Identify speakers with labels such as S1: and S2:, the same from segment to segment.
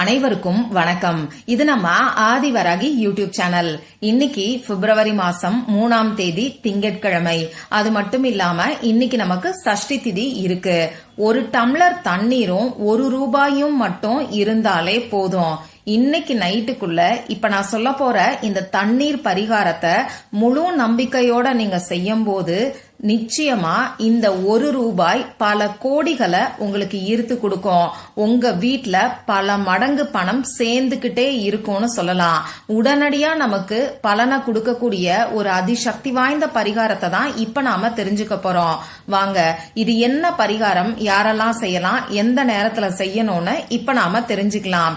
S1: அனைவருக்கும் வணக்கம். இது நம்ம ஆதிவராகி யூடியூப் சேனல். இன்னைக்கு பிப்ரவரி மாசம் மூணாம் தேதி திங்கட்கிழமை. அது மட்டும் இல்லாம இன்னைக்கு நமக்கு சஷ்டி திதி இருக்கு. ஒரு டம்ளர் தண்ணீரும் ஒரு ரூபாயும் மட்டும் இருந்தாலே போதும். இன்னைக்கு நைட்டுக்குள்ள இப்ப நான் சொல்ல போற இந்த தண்ணீர் பரிகாரத்தை முழு நம்பிக்கையோட நீங்க செய்யும் போது நிச்சயமா இந்த ஒரு ரூபாய் பல கோடிகளை உங்களுக்கு ஈர்த்து கொடுக்கும். உங்க வீட்டுல பல மடங்கு பணம் சேர்ந்துகிட்டே இருக்கும்னு சொல்லலாம். உடனடியா நமக்கு பலனை கொடுக்கக்கூடிய ஒரு அதிசக்தி வாய்ந்த பரிகாரத்தை தான் இப்ப நாம தெரிஞ்சுக்க போறோம். வாங்க இது என்ன பரிகாரம்? யாரெல்லாம் செய்யலாம்? எந்த நேரத்துல செய்யணும்னு இப்ப நாம தெரிஞ்சுக்கலாம்.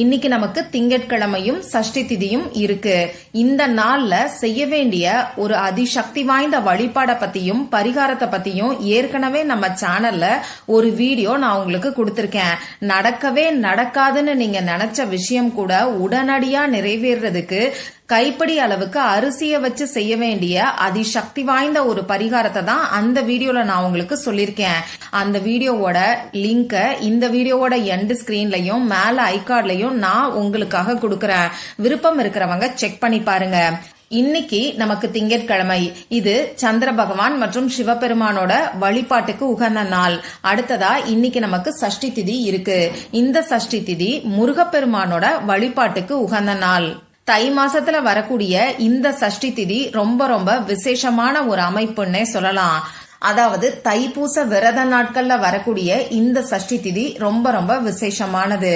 S1: இன்னைக்கு நமக்கு திங்கட்கிழமையும் சஷ்டி திதியும் இருக்கு. இந்த நாள்ல செய்ய வேண்டிய ஒரு அதிசக்தி வாய்ந்த வழிபாடை பத்தியும் பரிகாரத்தை பத்தியும் ஏற்கனவே நம்ம சேனல்ல ஒரு வீடியோ நான் உங்களுக்கு கொடுத்திருக்கேன். நடக்கவே நடக்காதுன்னு நீங்க நினைச்ச விஷயம் கூட உடனடியா நிறைவேறதுக்கு கைப்படி அளவுக்கு அரிசியை வச்சு செய்ய வேண்டிய அதிசக்தி வாய்ந்த ஒரு பரிகாரத்தை தான் அந்த வீடியோல நான் உங்களுக்கு சொல்லியிருக்கேன். அந்த வீடியோவோட லிங்க இந்த வீடியோவோட எண்ட் ஸ்கிரீன்லயும் மேல ஐகார்ட்லயும் நான் உங்களுக்காக கொடுக்கறேன். விருப்பம் இருக்கிறவங்க செக் பண்ணி பாருங்க. இன்னைக்கு நமக்கு திங்கட்கிழமை. இது சந்திர பகவான் மற்றும் சிவபெருமானோட வழிபாட்டுக்கு உகந்த நாள். அடுத்ததா இன்னைக்கு நமக்கு சஷ்டி திதி இருக்கு. இந்த சஷ்டி திதி முருகப்பெருமானோட வழிபாட்டுக்கு உகந்த நாள். தை மாசத்துல வரக்கூடிய இந்த சஷ்டி திதி ரொம்ப ரொம்ப விசேஷமான ஒரு அமைப்புன்னே சொல்லலாம். அதாவது தைப்பூச விரத நாட்கள்ல வரக்கூடிய இந்த சஷ்டி திதி ரொம்ப ரொம்ப விசேஷமானது.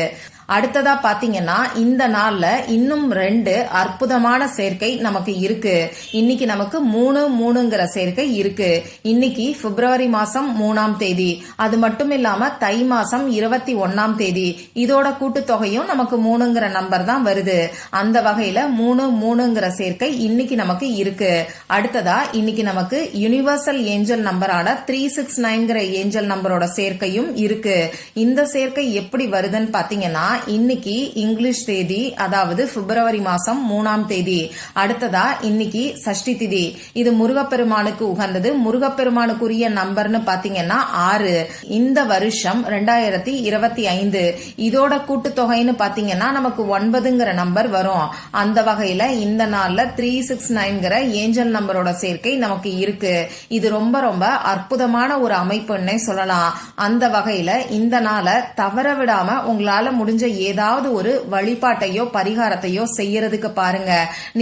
S1: அடுத்ததா பாத்தீங்கன்னா இந்த நாள்ல இன்னும் ரெண்டு அற்புதமான சேர்க்கை நமக்கு இருக்கு. இன்னைக்கு நமக்கு மூணு மூணுங்கிற சேர்க்கை இருக்கு. இன்னைக்கு பிப்ரவரி மாசம் மூணாம் தேதி. அது மட்டும் இல்லாம தை மாசம் இருபத்தி ஒன்னாம் தேதி. இதோட கூட்டுத்தொகையும் நமக்கு மூணுங்கிற நம்பர் தான் வருது. அந்த வகையில மூணு மூணுங்கிற சேர்க்கை இன்னைக்கு நமக்கு இருக்கு. அடுத்ததா இன்னைக்கு நமக்கு யூனிவர்சல் ஏஞ்சல் நம்பரான த்ரீ சிக்ஸ் நைன்கிற ஏஞ்சல் நம்பரோட சேர்க்கையும் இருக்கு. இந்த சேர்க்கை எப்படி வருதுன்னு பாத்தீங்கன்னா இன்னைக்கு இங்கிலீஷ் தேதி அதாவது பிப்ரவரி மாசம் மூணாம் தேதி. அடுத்ததா இன்னைக்கு சஷ்டி திதி. இது முருகப்பெருமானுக்கு உகந்தது. முருகப்பெருமானுக்குரிய நம்பர்னு பாத்தீங்கன்னா ஆறு. இந்த வருஷம் ரெண்டாயிரத்தி இருபத்தி ஐந்து. இதோட கூட்டுத்தொகைன்னு பாத்தீங்கன்னா நமக்கு ஒன்பதுங்கிற நம்பர் வரும். அந்த வகையில இந்த நாள்ல த்ரீ சிக்ஸ் நைன்கிற ஏஞ்சல் நம்பரோட சேர்க்கை நமக்கு இருக்கு. இது ரொம்ப ரொம்ப அற்புதமான ஒரு அமைப்புன்னே சொல்லலாம். அந்த வகையில இந்த நாளை தவற விடாம உங்களால முடிஞ்ச ஏதாவது ஒரு வழிபாட்டையோ பரிகாரத்தையோ செய்யறதுக்கு பாருங்க.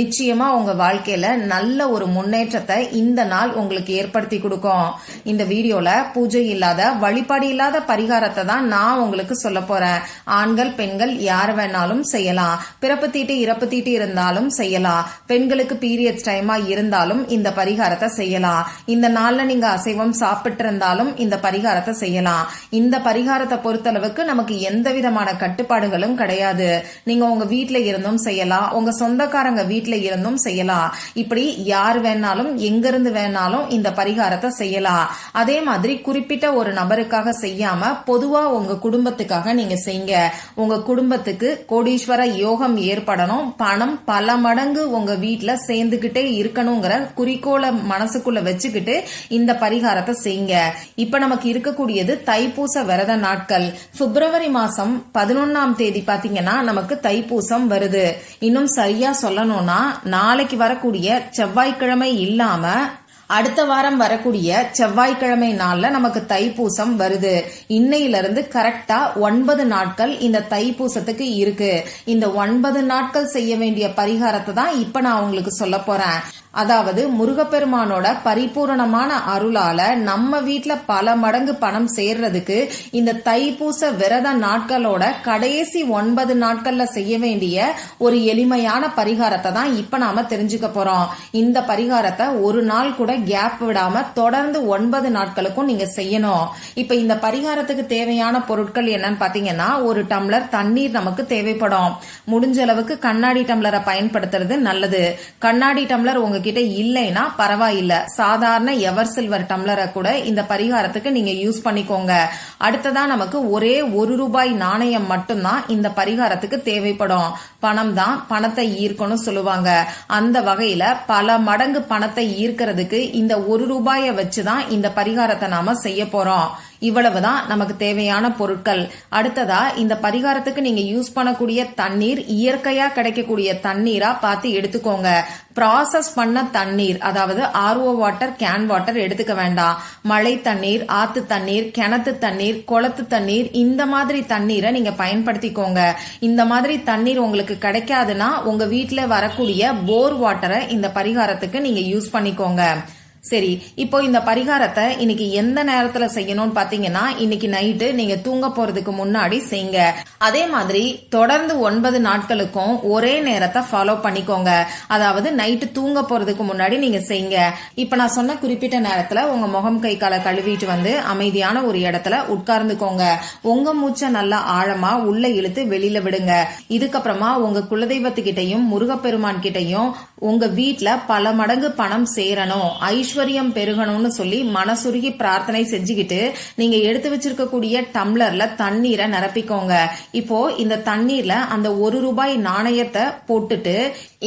S1: நிச்சயமா உங்க வாழ்க்கையில நல்ல ஒரு முன்னேற்றத்தை இந்த நாள் உங்களுக்கு ஏற்படுத்தி கொடுக்கும். இந்த வீடியோல பூஜை இல்லாத வழிபாடு இல்லாத பரிகாரத்தை தான் நான் உங்களுக்கு சொல்ல போறேன். ஆண்கள் பெண்கள் யார் வேணாலும் செய்யலாம். பிறப்பு தீட்டு இறப்பு தீட்டு இருந்தாலும் செய்யலாம். பெண்களுக்கு பீரியட்ஸ் டைமா இருந்தாலும் இந்த பரிகாரத்தை செய்யலாம். இந்த நாள்ல நீங்க அசைவம் சாப்பிட்டு இருந்தாலும் இந்த பரிகாரத்தை செய்யலாம். இந்த பரிகாரத்தை பொறுத்தளவுக்கு நமக்கு எந்த விதமான கட்டுப்பாடு கட்டுப்பாடுகளும் கிடையாது. நீங்க உங்க வீட்டுல இருந்தும் செய்யலாம். உங்க சொந்தக்காரங்க வீட்டுல இருந்தும் செய்யலாம். இப்படி யார் வேணாலும் எங்க இருந்து வேணாலும் இந்த பரிகாரத்தை செய்யலாம். அதே மாதிரி குறிப்பிட்ட ஒரு நபருக்காக செய்யாம பொதுவா உங்க குடும்பத்துக்காக நீங்க செய்யுங்க. உங்க குடும்பத்துக்கு கோடீஸ்வர யோகம் ஏற்படணும். பணம் பல மடங்கு உங்க வீட்டுல சேர்ந்துகிட்டே இருக்கணுங்கிற குறிக்கோளை மனசுக்குள்ள வச்சுக்கிட்டு இந்த பரிகாரத்தை செய்யுங்க. இப்ப நமக்கு இருக்கக்கூடியது தைப்பூச விரத நாட்கள். பிப்ரவரி மாசம் பதினொன்னாம் தேதி பாத்தீங்கன்னா நமக்கு தைப்பூசம் வருது. இன்னும் சரியா சொல்லணும்னா நாளைக்கு வரக்கூடிய செவ்வாய்க்கிழமை இல்லாம அடுத்த வாரம் வரக்கூடிய செவ்வாய்க்கிழமை நாள்ல நமக்கு தைப்பூசம் வருது. இன்னையில இருந்து கரெக்டா ஒன்பது நாட்கள் இந்த தைப்பூசத்துக்கு இருக்கு. இந்த ஒன்பது நாட்கள் செய்ய வேண்டிய பரிகாரத்தை தான் இப்ப நான் உங்களுக்கு சொல்ல போறேன். அதாவது முருகப்பெருமானோட பரிபூரணமான அருளால நம்ம வீட்டுல பல மடங்கு பணம் சேர்றதுக்கு இந்த தைப்பூச விரத நாட்களோட கடைசி ஒன்பது நாட்கள்ல செய்ய வேண்டிய ஒரு எளிமையான பரிகாரத்தை தான் இப்ப நாம தெரிஞ்சுக்க போறோம். இந்த பரிகாரத்தை ஒரு நாள் கூட கேப் விடாம தொடர்ந்து ஒன்பது நாட்களுக்கும் நீங்க செய்யணும். இப்ப இந்த பரிகாரத்துக்கு தேவையான பொருட்கள் என்னன்னு பாத்தீங்கன்னா ஒரு டம்ளர் தண்ணீர் நமக்கு தேவைப்படும். முடிஞ்ச அளவுக்கு கண்ணாடி டம்ளரை பயன்படுத்துறது நல்லது. கண்ணாடி டம்ளர் உங்க உங்ககிட்ட இல்லைன்னா பரவாயில்ல. சாதாரண எவர் சில்வர் டம்ளரை கூட இந்த பரிகாரத்துக்கு நீங்க யூஸ் பண்ணிக்கோங்க. அடுத்ததா நமக்கு ஒரே ஒரு ரூபாய் நாணயம் மட்டும்தான் இந்த பரிகாரத்துக்கு தேவைப்படும். பணம் தான் பணத்தை ஈர்க்கணும் சொல்லுவாங்க. அந்த வகையில பல மடங்கு பணத்தை ஈர்க்கிறதுக்கு இந்த ஒரு ரூபாயை வச்சுதான் இந்த பரிகாரத்தை நாம செய்ய போறோம். இவ்வளவுதான் நமக்கு தேவையான பொருட்கள். அடுத்ததா இந்த பரிகாரத்துக்கு நீங்க யூஸ் பண்ணக்கூடிய தண்ணீர் இயற்கையா கிடைக்கக்கூடிய தண்ணீரா பார்த்து எடுத்துக்கோங்க. ப்ராசஸ் பண்ண தண்ணீர் அதாவது ஆர்ஓ வாட்டர் கேன் வாட்டர் எடுத்துக்க வேண்டாம். மழை தண்ணீர் ஆத்து தண்ணீர் கிணத்து தண்ணீர் குளத்து தண்ணீர் இந்த மாதிரி தண்ணீரை நீங்க பயன்படுத்திக்கோங்க. இந்த மாதிரி தண்ணீர் உங்களுக்கு கிடைக்காதுன்னா உங்க வீட்டுல வரக்கூடிய போர் வாட்டரை இந்த பரிகாரத்துக்கு நீங்க யூஸ் பண்ணிக்கோங்க. சரி இப்போ இந்த பரிகாரத்தை இன்னைக்கு எந்த நேரத்துல செய்யணும்னு பாத்தீங்கன்னா இன்னைக்கு நைட்டு நீங்க தூங்க போறதுக்கு முன்னாடி செய்யுங்க அதே மாதிரி தொடர்ந்து ஒன்பது நாட்களுக்கும் ஒரே நேரத்தை ஃபாலோ பண்ணிக்கோங்க. அதாவது நைட்டு தூங்க போறதுக்கு முன்னாடி நீங்க செய்யுங்க இப்ப நான் சொன்ன குறிப்பிட்ட நேரத்துல உங்க முகம் கை காலை கழுவிட்டு வந்து அமைதியான ஒரு இடத்துல உட்கார்ந்துக்கோங்க. உங்க மூச்சை நல்லா ஆழமா உள்ள இழுத்து வெளியில விடுங்க. இதுக்கப்புறமா உங்க குலதெய்வத்துக்கிட்டையும் முருகப்பெருமான் கிட்டையும் உங்க வீட்டுல பல மடங்கு பணம் சேரணும். ஐஸ்வர்யம் பெருகணும்னு சொல்லி மனசுருகி பிரார்த்தனை செஞ்சுக்கிட்டு நீங்க எடுத்து வச்சிருக்கக்கூடிய டம்ளர்ல தண்ணீரை நிரப்பிக்கோங்க. இப்போ இந்த தண்ணீர்ல அந்த ஒரு ரூபாய் நாணயத்தை போட்டுட்டு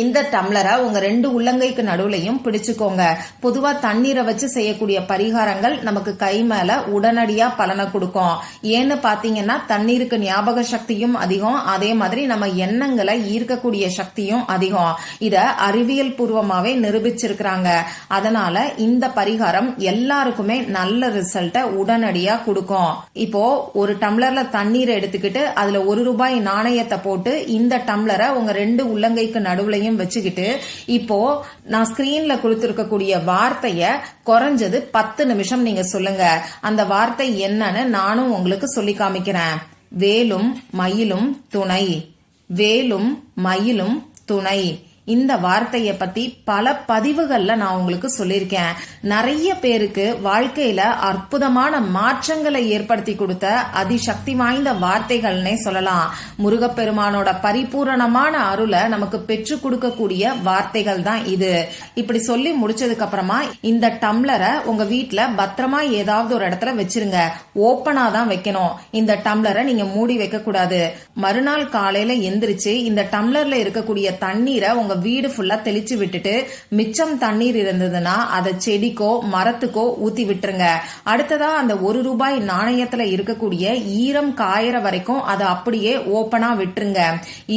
S1: இந்த டம்ளரை உங்க ரெண்டு உள்ளங்கைக்கு நடுவுலையும் பிடிச்சுக்கோங்க. பொதுவா தண்ணீரை வச்சு செய்யக்கூடிய பரிகாரங்கள் நமக்கு கை மேல உடனடியா பலனை கொடுக்கும். ஏன்னு பாத்தீங்கன்னா தண்ணீருக்கு ஞாபக சக்தியும் அதிகம். அதே மாதிரி நம்ம எண்ணங்களை ஈர்க்கக்கூடிய சக்தியும் அதிகம். இத அறிவியல் பூர்வமாவே நிரூபிச்சிருக்கிறாங்க. அதனால இந்த பரிகாரம் எல்லாருக்குமே நல்ல ரிசல்ட்டை உடனடியா கொடுக்கும். இப்போ ஒரு டம்ளர்ல தண்ணீரை எடுத்துக்கிட்டு அதுல ஒரு ரூபாய் நாணயத்தை போட்டு இந்த டம்ளரை உங்க ரெண்டு உள்ளங்கைக்கு நடுவுலையும் வச்சுக்கிட்டு இப்போ நான் ஸ்கிரீன்ல கொடுத்திருக்கக்கூடிய வார்த்தைய குறைஞ்சது பத்து நிமிஷம் நீங்க சொல்லுங்க. அந்த வார்த்தை என்னன்னு நானும் உங்களுக்கு சொல்லி காமிக்கிறேன். வேலும் மயிலும் துணை. வேலும் மயிலும் துணை. இந்த வார்த்தையை பத்தி பல பதிவுகள்ல நான் உங்களுக்கு சொல்லியிருக்கேன். நிறைய பேருக்கு வாழ்க்கையில அற்புதமான மாற்றங்களை ஏற்படுத்தி கொடுத்த அதிசக்தி வாய்ந்த வார்த்தைகள்னே சொல்லலாம். முருகப்பெருமானோட பரிபூரணமான அருளை நமக்கு பெற்று கொடுக்கக்கூடிய வார்த்தைகள் தான் இது. இப்படி சொல்லி முடிச்சதுக்கு அப்புறமா இந்த டம்ளரை உங்க வீட்டுல பத்திரமா ஏதாவது ஒரு இடத்துல வச்சிருங்க. ஓப்பனா தான் வைக்கணும். இந்த டம்ளரை நீங்க மூடி வைக்க கூடாது மறுநாள் காலையில எந்திரிச்சு இந்த டம்ளர்ல இருக்கக்கூடிய தண்ணீரை உங்க வீடு ஃபுல்லா தெளிச்சு விட்டுட்டு மிச்சம் தண்ணீர் இருந்ததுன்னா அதை செடிக்கோ மரத்துக்கோ ஊத்தி விட்டுருங்க. அடுத்ததா அந்த ஒரு ரூபாய் நாணயத்துல இருக்கக்கூடிய ஈரம் காயற வரைக்கும் அதை அப்படியே ஓப்பனாக விட்டுருங்க.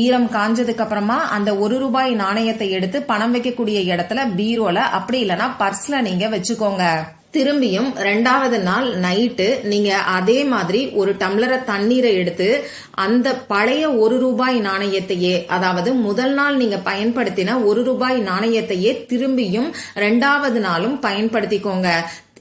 S1: ஈரம் காஞ்சதுக்கு அப்புறமா அந்த ஒரு ரூபாய் நாணயத்தை எடுத்து பணம் வைக்கக்கூடிய இடத்துல பீரோல அப்படி இல்லைன்னா பர்ஸ்ல நீங்க வச்சுக்கோங்க. திரும்பியும் ரெண்டாவது நாள் நைட்டு நீங்க அதே மாதிரி ஒரு டம்ளரை தண்ணீரை எடுத்து அந்த பழைய ஒரு ரூபாய் நாணயத்தையே அதாவது முதல் நாள் நீங்க பயன்படுத்தின ஒரு ரூபாய் நாணயத்தையே திரும்பியும் ரெண்டாவது நாளும் பயன்படுத்திக்கோங்க.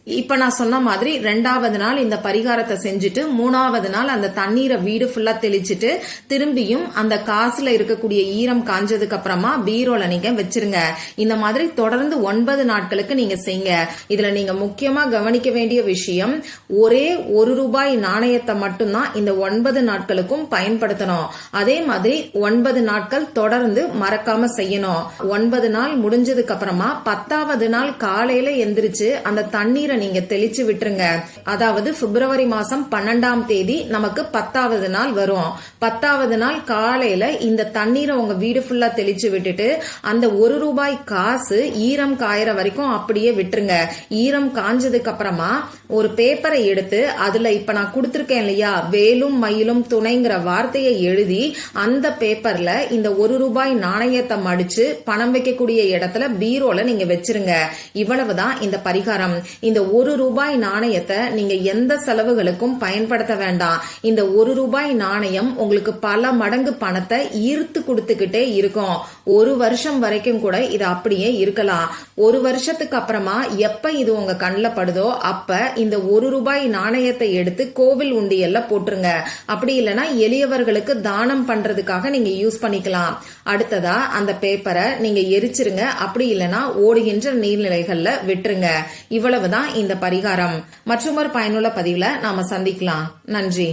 S1: இப்ப நான் சொன்ன மாதிரி ரெண்டாவது நாள் இந்த பரிகாரத்தை செஞ்சுட்டு மூணாவது நாள் அந்த தண்ணீரை வீடு ஃபுல்லா தெளிச்சுட்டு திரும்பியும் அந்த காசுல இருக்கக்கூடிய ஈரம் காஞ்சதுக்கு அப்புறமா பீரோல நீங்க வச்சிருங்க. இந்த மாதிரி தொடர்ந்து ஒன்பது நாட்களுக்கு நீங்க செய்யுங்க இதுல நீங்க முக்கியமா கவனிக்க வேண்டிய விஷயம் ஒரே ஒரு ரூபாய் நாணயத்தை மட்டும்தான் இந்த ஒன்பது நாட்களுக்கும் பயன்படுத்தணும். அதே மாதிரி ஒன்பது நாட்கள் தொடர்ந்து மறக்காம செய்யணும். ஒன்பது நாள் முடிஞ்சதுக்கு அப்புறமா பத்தாவது நாள் காலையில எந்திரிச்சு அந்த தண்ணீர் நீங்க தெளிச்சு விட்டுருங்க. அதாவது பிப்ரவரி மாசம் பன்னெண்டாம் தேதி நமக்கு பத்தாவது நாள் வரும். பத்தாவது நாள் காலையில இந்த தண்ணீரை உங்க வீடு ஃபுல்லா தெளிச்சு விட்டுட்டு அந்த ஒரு ரூபாய் காசு ஈரம் காயற வரைக்கும் அப்படியே விட்டுருங்க. ஈரம் காஞ்சதுக்கு அப்புறமா ஒரு பேப்பரை எடுத்து அதுல இப்ப நான் கொடுத்திருக்கேன் இல்லையா வேலும் மயிலும் துணைங்கிற வார்த்தையை எழுதி அந்த பேப்பர்ல இந்த ஒரு ரூபாய் நாணயத்தை மடிச்சு பணம் வைக்கக்கூடிய இடத்துல பீரோல நீங்க வச்சிருங்க. இவ்வளவுதான் இந்த பரிகாரம். இந்த இந்த ஒரு ரூபாய் நாணயத்தை நீங்க எந்த செலவுகளுக்கும் பயன்படுத்த வேண்டாம். இந்த ஒரு ரூபாய் நாணயம் உங்களுக்கு பல மடங்கு பணத்தை ஈர்த்து கொடுத்துக்கிட்டே இருக்கும். ஒரு வருஷம் வரைக்கும் கூட இது அப்படியே இருக்கலாம். ஒரு வருஷத்துக்கு அப்புறமா எப்ப இது உங்க கண்ணில் படுதோ அப்ப இந்த ஒரு ரூபாய் நாணயத்தை எடுத்து கோவில் உண்டியல்ல போட்டுருங்க. அப்படி இல்லைன்னா எளியவர்களுக்கு தானம் பண்றதுக்காக நீங்க யூஸ் பண்ணிக்கலாம். அடுத்ததா அந்த பேப்பரை நீங்க எரிச்சிருங்க. அப்படி இல்லைன்னா ஓடுகின்ற நீர்நிலைகள்ல விட்டுருங்க. இவ்வளவுதான் இந்த பரிகாரம். மற்றொரு பயனுள்ள பதிவுல நாம சந்திக்கலாம். நன்றி.